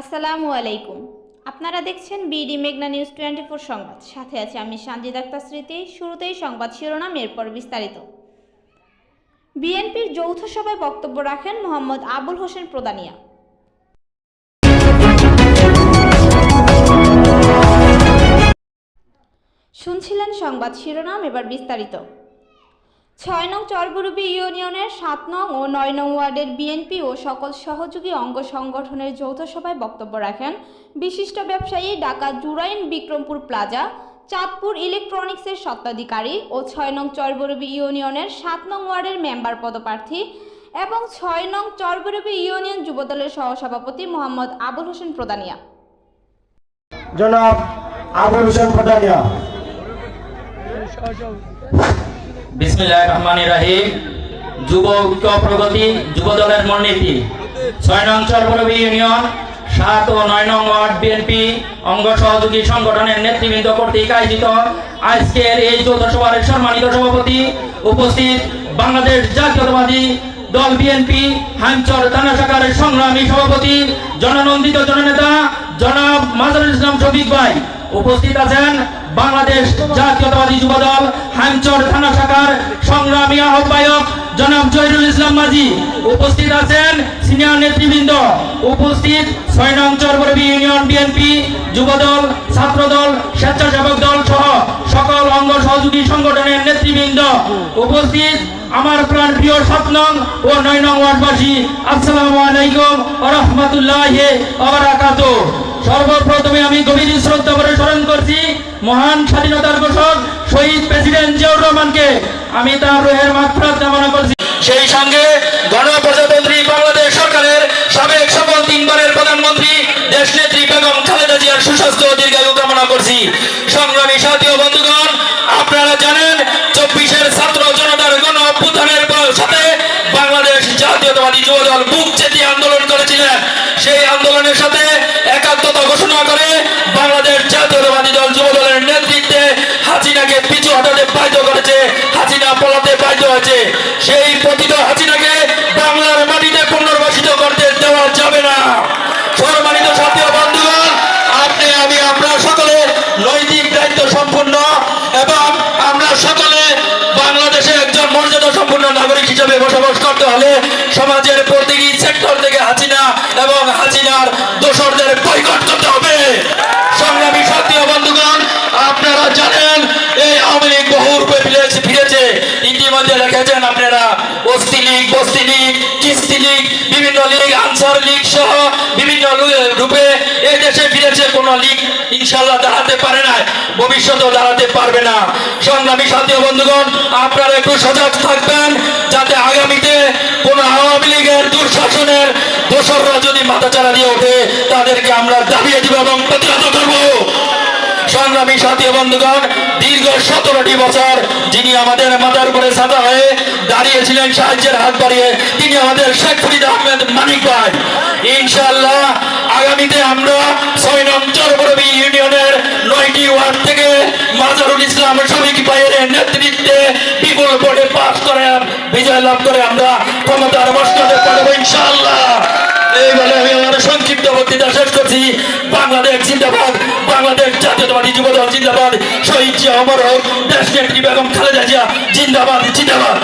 আসসালামু আলাইকুম। আপনারা দেখছেন বিডি মেঘনা নিউজ টোয়েন্টি ফোর সংবাদ। সাথে আছে আমি সঞ্জিত আক্তার স্মৃতি। শুরুতেই সংবাদ শিরোনাম, এরপর বিস্তারিত। বিএনপির যৌথ সভায় বক্তব্য রাখেন মোহাম্মদ আবুল হোসেন প্রদানিয়া। শুনছিলেন সংবাদ শিরোনাম, এবার বিস্তারিত। ছয় নং চরগুরুবি ইউনিয়নের সাত নং ও নয় নং ওয়ার্ডের বিএনপি ও সকল সহযোগী অঙ্গ সংগঠনের যৌথ সভায় বক্তব্য রাখেন বিশিষ্ট ব্যবসায়ী ঢাকা জুরাইন বিক্রমপুর প্লাজা, চাঁদপুর ইলেকট্রনিক্সের স্বত্বাধিকারী ও ছয় নং চরবরবি ইউনিয়নের সাত নং ওয়ার্ডের মেম্বার পদপ্রার্থী এবং ছয় নং চরবরবি ইউনিয়ন যুবদলের সহসভাপতি মোহাম্মদ আবুল হোসেন প্রদানিয়া। জনাব আবুল হোসেন পটানিয়া বিসমিল্লাহ রহমান রাহিম। যুব ঐক্য প্রগতি যুব দলের মূলনীতি। ছয় নং চরবরবী ইউনিয়ন, সাত ও নয় নং ওয়ার্ড বিএনপি অঙ্গ সহযোগী সংগঠনের নেতৃবৃন্দ কর্তৃক আয়োজিত আজকের এই যৌথ সভার সম্মানিত সভাপতি উপস্থিত বাংলাদেশ জাতীয়তাবাদী দল বিএনপি হাঞ্চর থানা শাখার সংগ্রামী সভাপতি, জননন্দিত জননেতা জনাব মাজারুল ইসলাম শফিক ভাই। উপস্থিত আছেন বাংলাদেশ জাতীয়তাবাদী যুবদল, হামচর থানা শাখার সংগ্রামী আহ্বায়ক জনাব জহিরুল ইসলাম মাঝি। উপস্থিত আছেন সিনিয়র নেতৃবৃন্দ। উপস্থিত ছয় নং চরবরবী ইউনিয়ন বিএনপি যুবদল, ছাত্রদল, স্বেচ্ছাসেবক দল সহ সকল অঙ্গ সহযোগী সংগঠনের নেতৃবৃন্দ। উপস্থিত আমার প্রাণ প্রিয় সাত নং ও নয় নং ওয়ার্ডবাসী, আসসালামু আলাইকুম রাহমাতুল্লাহি সর্বপ্রথমে আমি গভীর শ্রদ্ধা করে স্মরণ করছি মহান স্বাধীনতার ঘোষক শহীদ প্রেসিডেন্ট জিয়াউর রহমানকে। আমি তার রোহের মাত্রা কামনা করছি। সেই সঙ্গে গণপ্রজাতন্ত্রী হলে সমাজের ইতিমধ্যে দেখেছেন আপনারা, বস্তি লীগ বস্তি লীগ, কিস্তি লীগ, বিভিন্ন লীগ, আনসার লীগ সহ বিভিন্ন রূপে এই দেশে ফিরেছে কোন লীগ ইনশাল্লাহ দাঁড়াতে পারে না ভবিষ্যতেও দাঁড়াতে পারবে না। সংগ্রামী সাথী বন্ধুগণ, আপনারা একটু সজাগ থাকবেন, যাতে আগামীতে কোন আওয়ামী লীগের দুঃশাসনের দোসররা যদি মাথাচাড়া দিয়ে ওঠে, তাদেরকে আমরা দাবিয়ে দিব এবং প্রতিহত সংগ্রামী সাথী বন্ধুগণ, দীর্ঘ সতেরোটি বছর যিনি আমাদের মাথার উপরে সাদা হয়ে দাঁড়িয়েছিলেন, সাহায্যের হাত বাড়িয়ে তিনি আমাদের শেখ ফরিদ আহমেদ মানিক ভাই ইনশাআল্লাহ আগামীতে আমরা ছয় নং চরবরবী ইউনিয়নের নয়টি ওয়ার্ড থেকে মাজারুল ইসলাম শফিক ভাইয়ের নেতৃত্বে বিপুল ভোটে পাস করে, বিজয় লাভ করে আমরা ক্ষমতার মসনদে পারব ইনশাল্লাহ এই বলে আমি আমার সংক্ষিপ্ত বক্তৃতা শেষ করছি। বাংলাদেশ জিন্দাবাদ। বাংলাদেশ জাতীয়তাবাদী যুবদল জিন্দাবাদ। শহীদ জিয়া অমর হোক দেশ নেত্রী বেগম খালেদা জিয়া, জিন্দাবাদ জিন্দাবাদ।